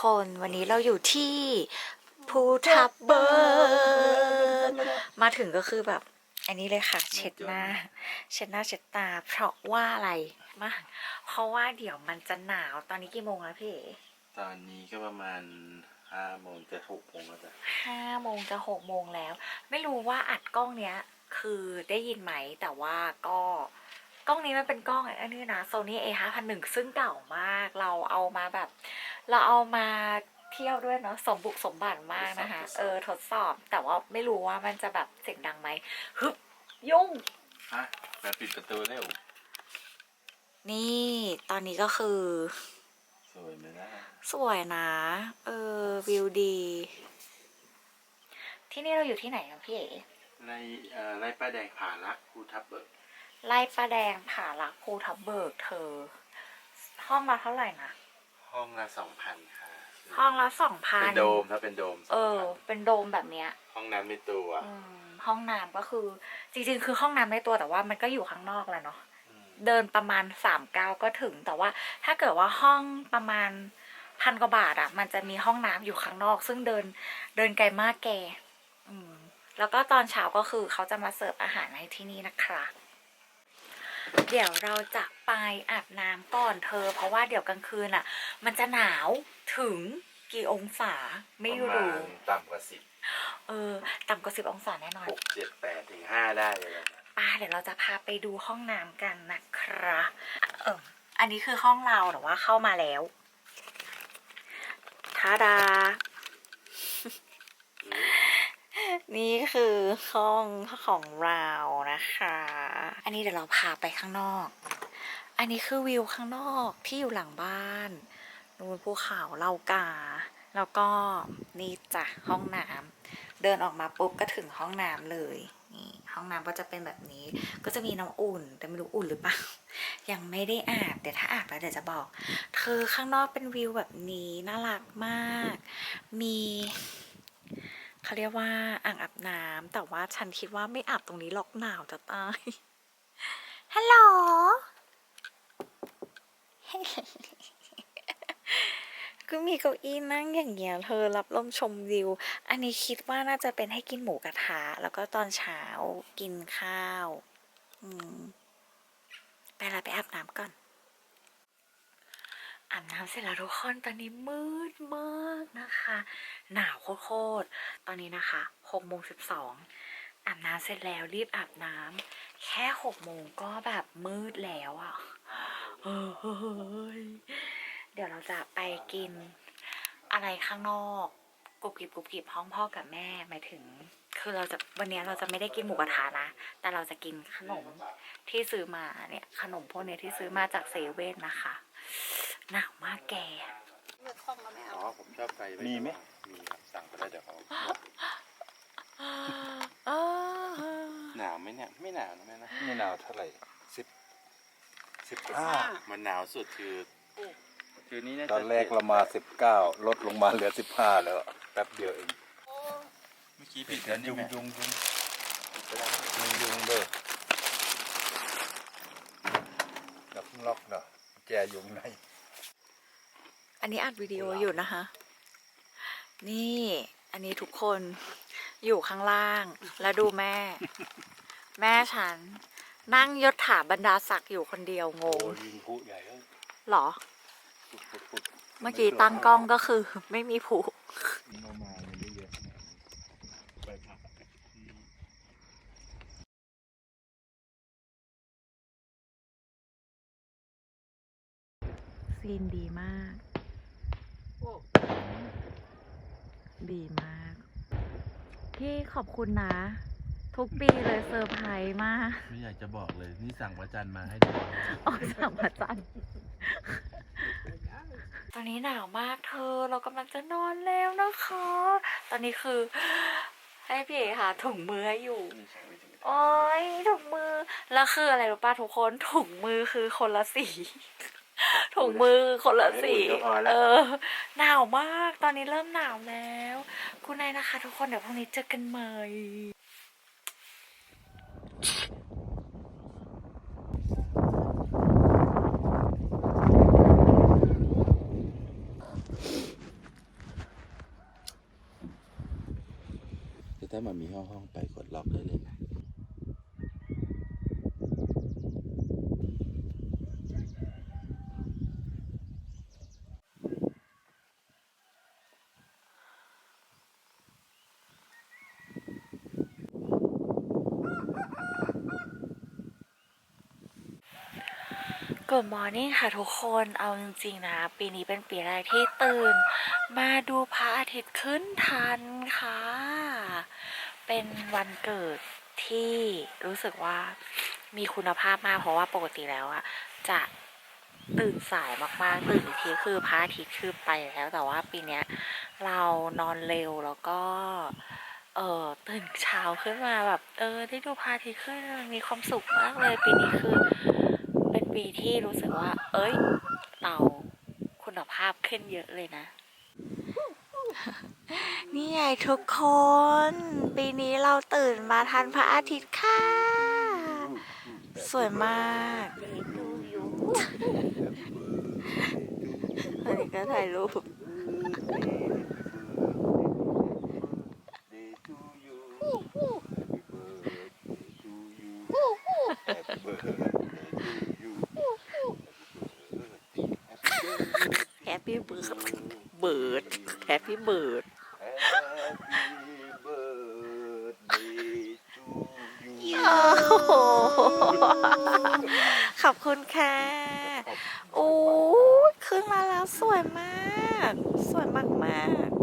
คนวันนี้เราอยู่ที่ภูทับเบิกมาถึงก็คือแบบ อันนี้เลยค่ะ เช็ดหน้า เช็ดหน้าเช็ดตา เพราะว่าอะไรมาเพราะว่าเดี๋ยวมันจะหนาวตอนนี้กี่โมงแล้วพี่เอ๋ตอนนี้ก็ประมาณห้าโมงจะหกโมงแล้วจ้ะห้าโมงจะหกโมงแล้ว ไม่รู้ว่าอัดกล้องเนี้ย คือได้ยินไหมแต่ว่าก็ กล้องนี้มันเป็นกล้องอันนี้นะโซนี่ A 5 0 1ซึ่งเก่ามาก เราเอามาแบบ เราเอามาเที่ยวด้วยเนาะสมบุกสมบันมากนะคะ เออทดสอบแต่ว่าไม่รู้ว่ามันจะแบบเสียงดังไหมฮึบยุ่งฮะแบบปิดประตูเร็ว นี่ตอนนี้ก็คือ สวยไหมล่ะสวยนะ เออ วิวดี ที่นี่เราอยู่ที่ไหนกันพี่เอ๋ไล่เอ่อไล่ป้าแดงผ่าลักภูทับเบิก ไล่ป้าแดงผาลักภูทับเบิกเธอ ห้องละเท่าไหร่นะ ห้องละสองพันค่ะห้องละสองพัเป็นนโดมถ้าเป็นโดมเออ2,000เป็นโดมแบบเนี้ย ห้องน้ำในตัวอืมห้องน้ำก็คือ จริง ๆ คือห้องน้ำในตัวแต่ว่ามันก็อยู่ข้างนอกแหละเนาะอืมเดินประมาณสามก้าวก็ถึง แต่ว่าถ้าเกิดว่าห้องประมาณพันกว่าบาทอะมันจะมีห้องน้ำอยู่ข้างนอก ซึ่งเดินเดินไกลมากแก อืม แล้วก็ตอนเช้าก็คือเขาจะมาเสิร์ฟอาหารให้ที่นี่นะคะ เดี๋ยวเราจะไปอาบน้ำก่อนเธอ เพราะว่าเดี๋ยวกลางคืนอะมันจะหนาวถึงกี่องศาไม่ประมารู้ณต่ำกว่าสิบเออ ต่ำกว่าสิบองศาแน่นอนหกเจ็ดแปดถึงห้าได้เลยนะป้าเดี๋ยวเราจะพาไปดูห้องน้ำกันนะครับ เอออันนี้คือห้องเราแต่ว่าเข้ามาแล้วทาดา นี่คือห้องของเรานะคะ อันนี้เดี๋ยวเราพาไปข้างนอก อันนี้คือวิวข้างนอกที่อยู่หลังบ้านนูนภูเขาเลากา แล้วก็นี่จ้ะห้องน้ำเดินออกมาปุ๊บก็ถึงห้องน้ำเลยนี่ห้องน้ำก็จะเป็นแบบนี้ ก็จะมีน้ำอุ่น แต่ไม่รู้อุ่นหรือเปล่า ยังไม่ได้อาบ เดี๋ยวถ้าอาบแล้วเดี๋ยวจะบอก เธอข้างนอกเป็นวิวแบบนี้น่ารักมาก มี เขาเรียกว่าอ่างอาบน้ำแต่ว่าฉันคิดว่าไม่อาบตรงนี้หรอกหนาวจะตาย ฮัลโหล ก็มีเก้าอี้นั่งอย่างเงี้ยเธอรับลมชมวิว อันนี้คิดว่าน่าจะเป็นให้กินหมูกระทะแล้วก็ตอนเช้ากินข้าว อืม ไปละไปอาบน้ำก่อน อาบน้ำเสร็จแล้วทุกคนตอนนี้มืดมากนะคะ หนาวโคตรๆตอนนี้นะคะหกโมงสิบสองอาบน้ำเสร็จแล้วรีบอาบน้ำแค่หกโมงก็แบบมืดแล้วอะ่ะเเดี๋ยวเราจะไปกินอะไรข้างนอกกรุบกริบกรุบกริบห้องพ่อกับแม่หมายถึง คือเราจะวันนี้เราจะไม่ได้กินหมูกระทะนะ แต่เราจะกินขนมที่ซื้อมาเนี่ยขนมพวกเนี้ยที่ซื้อมาจากเซเว่นนะคะ หนาวมากแกอ๋อผมชอบไปมีไหม มีครับสั่งไปแล้วเดี๋ยวเขาหนาวไหมเนี่ยไม่หนาวนะแม่นะไม่หนาวเท่าไหร่สิบสิบห้ามันหนาวสุดคือคือนี่น่าจะตอนแรกเรามาสิบเก้าลดลงมาเหลือสิบห้าแล้วแป๊บเดียวเองเมื่อกี้ปิดแล้วนี่ยุงแม่ยุงยุงยุงยุงเด้ออย่าเพิ่งล็อกเนาะแจยุงในอั นนี้อัดวิดีโออยู่นะคะ นี่อันนี้ทุกคนอยู่ข้างล่าง แล้วดูแม่ แม่ฉัน นั่งยศถาบรรดาศักดิ์อยู่คนเดียวงโอ้งยิงผู้ใหญ่เอ้ยเหรอปุ๊บปุ๊บปุ๊บเมื่อกี้ตั้งกล้องก็คือ ไม่มีผูเอามามันไม่เยอะไปพักซีนดีมาก ดีมาก พี่ขอบคุณนะ ทุกปีเลยเซอร์ไพรส์มากไม่อยากจะบอกเลย นี่สั่งประจันมาให้ดูออกจากพระจันทร์ตอนนี้หนาวมากเธอ เรากำลังจะนอนแล้วนะคะ ตอนนี้คือ ให้พี่เอหาถุงมือให้อยู่ โอ้ยถุงมือ แล้วคืออะไรรู้ป่ะทุกคนถุงมือคือคนละสี ถุงมือคนละสีเออ หนาวมาก ตอนนี้เริ่มหนาวแล้ว คุณนายนะคะ ทุกคนเดี๋ยวพรุ่งนี้เจอกันใหม่ถ้ามันมีห้องห้องไป Good morning ค่ะทุกคนเอาจริงๆนะ ปีนี้เป็นปีแรกที่ตื่น มาดูพระอาทิตย์ขึ้นทันค่ะ เป็นวันเกิดที่รู้สึกว่ามีคุณภาพมาก เพราะว่าปกติแล้วอะจะตื่นสายมากๆ ตื่นอีกทีคือพระอาทิตย์คือไปแล้ว แต่ว่าปีเนี้ยเรานอนเร็วแล้วก็เออตื่นเช้าขึ้นมาแบบ เออได้ดูพระอาทิตย์ขึ้นมีความสุขมากเลยปีนี้คือ ป็นปีที่รู้สึกว่า เอ้ยเราคุณภาพขึ้นเยอะเลยนะ นี่ไงทุกคน ปีนี้เราตื่นมาทันพระอาทิตย์ค่ะ สวยมากอันนี้ก็ถ่ายรูป Day to you Happy birthday to you Happy birthday to you Happy birthday Happy bird เบิร์ด Happy bird Happy birthday to you โอ้โหข อบคุณค่ะโอ้ยขึ้นมาแล้วสวยมาก สวยมากมากๆ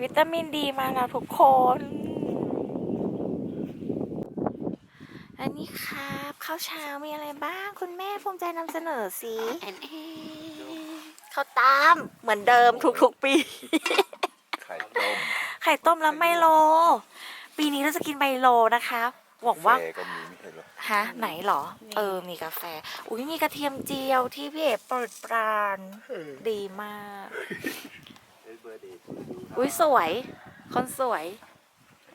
วิตามินดีมาแล้วทุกคน อันนี้ครับ ข้าวเช้ามีอะไรบ้าง คุณแม่ภูมิใจนำเสนอสิแอนเอข้าวตามเหมือนเดิมทุกๆปี ไข่ต้มไข่ต้มแล้วไมโล ปีนี้เราจะกินไมโลนะคะหวังว่าแฟก็มีไม่ใช่เหรอฮะไหนเหรอ เออ มีกาแฟ อุ้ยมีกระเทียมเจียวที่พี่เอ๋โปรดปรานดีมาก อุ้ยสวย คนสวย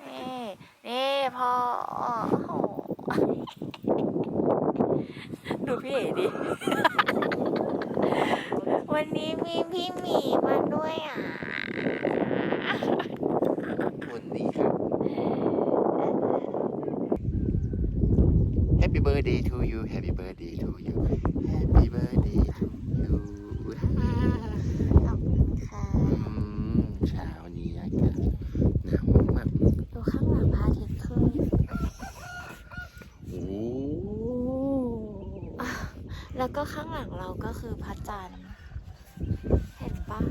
นี่ นี่พอโอ้โห ดูพี่เอ๋ดิ วันนี้มีพี่หมีมาด้วยอะ วันนี้ครับ Happy birthday to you Happy birthday to you Happy birthday to you ขอบคุณค่ะ อืมเช้านี้อากาศหนาวมาก ดูข้างหลังพระอาทิตย์ขึ้น ๆโอ้ แล้วก็ข้างหลังเราก็คือพระจันทร์ เห็นปะ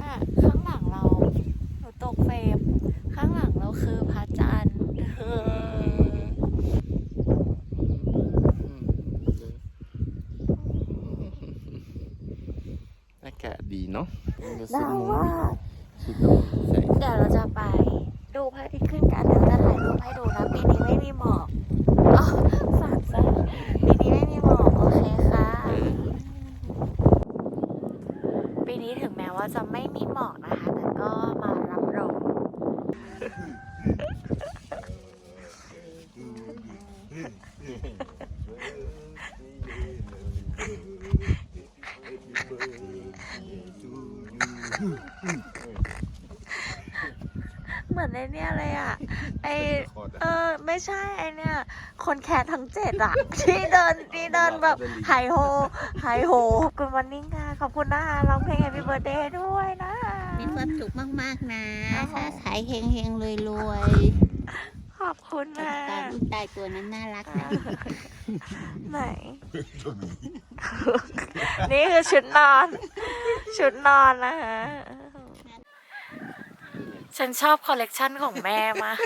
อะข้างหลังเราหนูตกเฟรม ข้างหลังเราคือพระจันทร์เออ อา กาศดีเนาะน่าว่าชุดต้องใส่เดี๋ยวเราจะไปดูพระอาทิตย์ขึ้นกันเดี๋ยวจะถ่ายรูปให้ดูนะปีนี้ไม่มีหมอกอ๋อฝากซะปีนี้ไม่มีหมอกโอเคค่ะ ปีนี้ถึงแม้ว่าจะไม่มีหมอกนะ เหมือนไอเนี่ยเลยอะ ไอเออไม่ใช่ไอเนี่ย คนแคททั้งเจ็ดอะ ที่เดินที่เดินแบบไฮโฮไฮโฮกุณวันนิ่งค่ะ ขอบคุณนะคะร้องเพลง Happy Birthday ด้วยนะ มีความสุขมากๆนะโอ้โหค้าขายเฮงเฮงรวยรวยข อบคุณๆนะ ตาลูกตายตัวนั้นน่ารักนะไหน นี่คือชุดนอน ชุดนอนนะคะฉันชอบคอลเลกชันของแม่มาก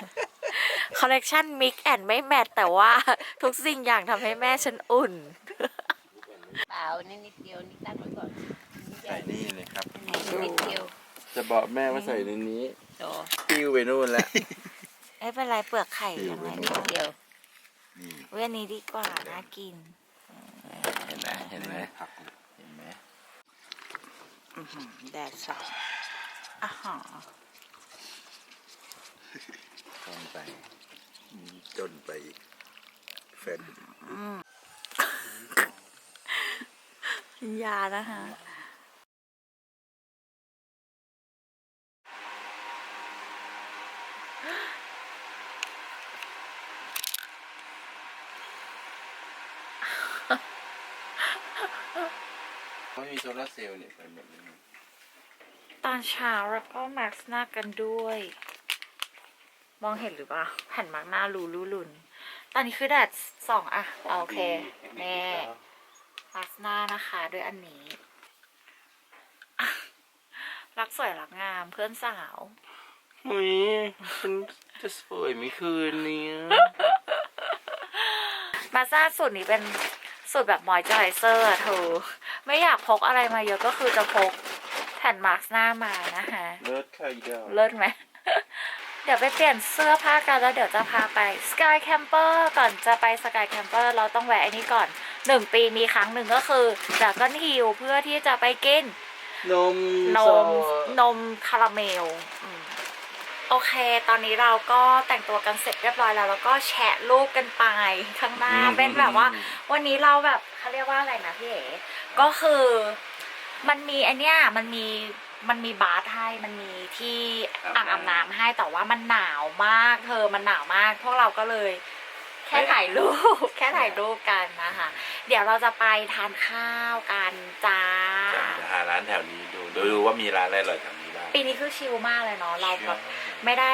คอลเลกชันมิกแอนไม่แมทแต่ว่าทุกสิ่งอย่างทำให้แม่ฉันอุ่น เปล่านี่นิดเดียวนี่ตั้งไว้ก่อนนี่ใหใส่ญ่นี่เลยครับไหนนิดเดียว จะบอกแม่ว่าใส่ในนี้โตปิ้วไปนู่นแล้ว ไม่เป็นไรเปลือกไข่ยังไงนิก็ดเดียวนี่เว้ยอันนี้ดีกว่าน่ากิน เห็นไหมเห็นไหมเห็นไหมแดดส่องอะฮะจนไปจนไปอีกแฟน ยานะคะ โซลาร์เซลล์เนี่ยเป็นแบบนี้ตอนเช้าแล้วก็มาร์กหน้ากันด้วย มองเห็นหรือเปล่าแผ่นมาร์กหน้ารูรูลุนตอนนี้คือแดดส่องอะโอเคแน่มาร์กหน้านะคะด้วยอันนี้อะรักสวยรักงามเพื่อนสาวอุ้ยฉันจะสวยไหม่คืนเนี้ยมาซ่าสูตรนี้เป็นสูตรแบบมอยเจอไรเซอร์อะเธอ ไม่อยากพกอะไรมาเยอะก็คือจะพกแผ่นมาร์กหน้ามานะคะเลิศค่ะอีเดียวเลิศไหม เดี๋ยวไปเปลี่ยนเสื้อผ้ากันแล้วเดี๋ยวจะพาไปสกายแคมเปอร์ก่อนจะไปสกายแคมเปอร์เราต้องแวะไอ้นี้ก่อนหนึ่งปีมีครั้งหนึ่งก็คือจากก้อนฮิวเพื่อที่จะไปกินนมนสมดนมคาราเมลอืมโอเค ตอนนี้เราก็แต่งตัวกันเสร็จเรียบร้อยแล้ว แล้วก็แชะรูปกันไปข้างหน้าเป็นแบบว่า วันนี้เราแบบเขาเรียกว่าอะไรนะพี่เอ๋ ก็คือมันมีไอเนี้ยมันมีมันมีบาร์ให้มันมีที่อ่างอาบน้ำให้แต่ว่ามันหนาวมากเธอมันหนาวมาก พวกเราก็เลย แค่ถ่ายรูป แค่ถ่ายรูปกันนะคะ เดี๋ยวเราจะไปทานข้าวกันจ้าจะหาร้านแถวนี้ดูดูดูว่ามีร้านอะไรอร่อยแถวนี้บ้างปีนี้คือชิลมากเลยเนาะเราแบบไม่ได้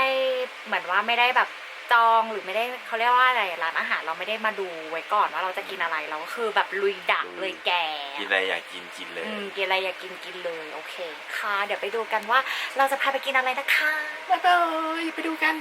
เหมือนว่าไม่ได้แบบ จองหรือไม่ได้เขาเรียกว่าอะไรร้านอาหารเราไม่ได้มาดูไว้ก่อนว่าเราจะกินอะไรเราก็คือแบบลุยดักเลยแกกินอะไรอยากกินกินเลยอืมกินอะไรอยากกินกินเลยโอเคค่ะ เดี๋ยวไปดูกันว่าเราจะพาไปกินอะไรนะคะบ๊ายบายไปดูกัน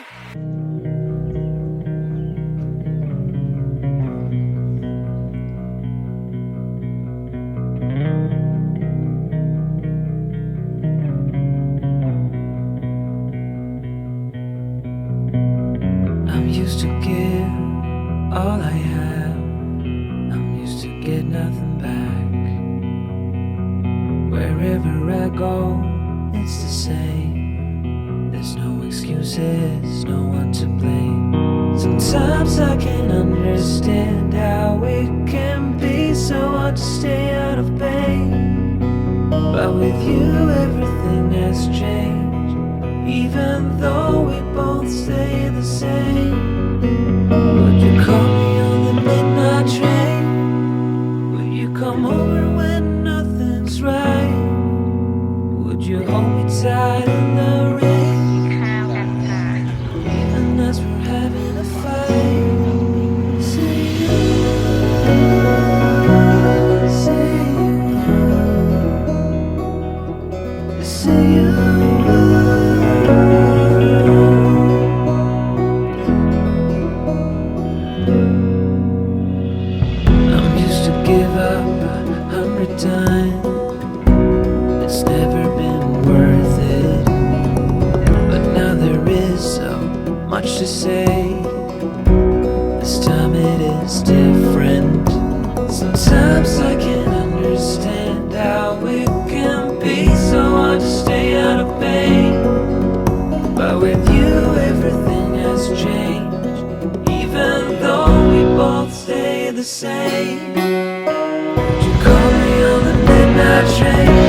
same. There's no excuses, no one to blame. Sometimes I can understand how it can be so hard to stay out of pain. But with you, everything has changed. Even though we both stay the same, would you call me on the midnight train? Would you come over when nothing's right? Would you hold inside the same. You call me on the midnight train?